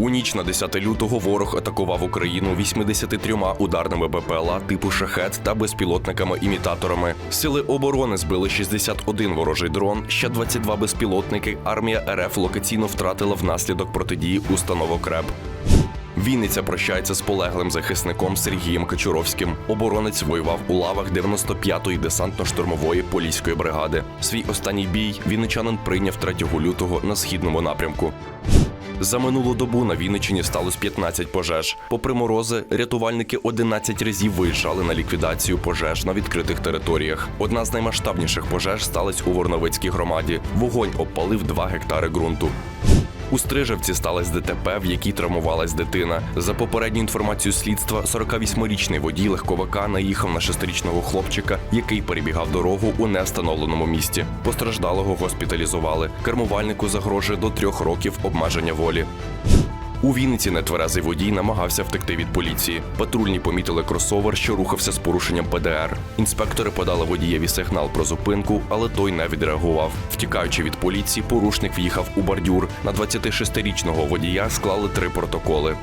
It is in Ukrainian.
У ніч на 10 лютого ворог атакував Україну 83 ударними БПЛА типу шахет та безпілотниками-імітаторами. Сили оборони збили 61 ворожий дрон, ще 22 безпілотники. Армія РФ локаційно втратила внаслідок протидії установок РЕБ. Вінниця прощається з полеглим захисником Сергієм Качуровським. Оборонець воював у лавах 95-ї десантно-штурмової поліської бригади. Свій останній бій вінничанин прийняв 3 лютого на східному напрямку. За минулу добу на Вінниччині сталося 15 пожеж. Попри морози, рятувальники 11 разів виїжджали на ліквідацію пожеж на відкритих територіях. Одна з наймасштабніших пожеж сталася у Ворновицькій громаді. Вогонь обпалив 2 гектари ґрунту. У Стрижевці сталося ДТП, в якій травмувалась дитина. За попередню інформацію слідства, 48-річний водій легковика наїхав на шестирічного хлопчика, який перебігав дорогу у невстановленому місті. Постраждалого госпіталізували. Кермувальнику загрожує до трьох років обмеження волі. У Вінниці нетверезий водій намагався втекти від поліції. Патрульні помітили кросовер, що рухався з порушенням ПДР. Інспектори подали водієві сигнал про зупинку, але той не відреагував. Втікаючи від поліції, порушник в'їхав у бордюр. На 26-річного водія склали три протоколи.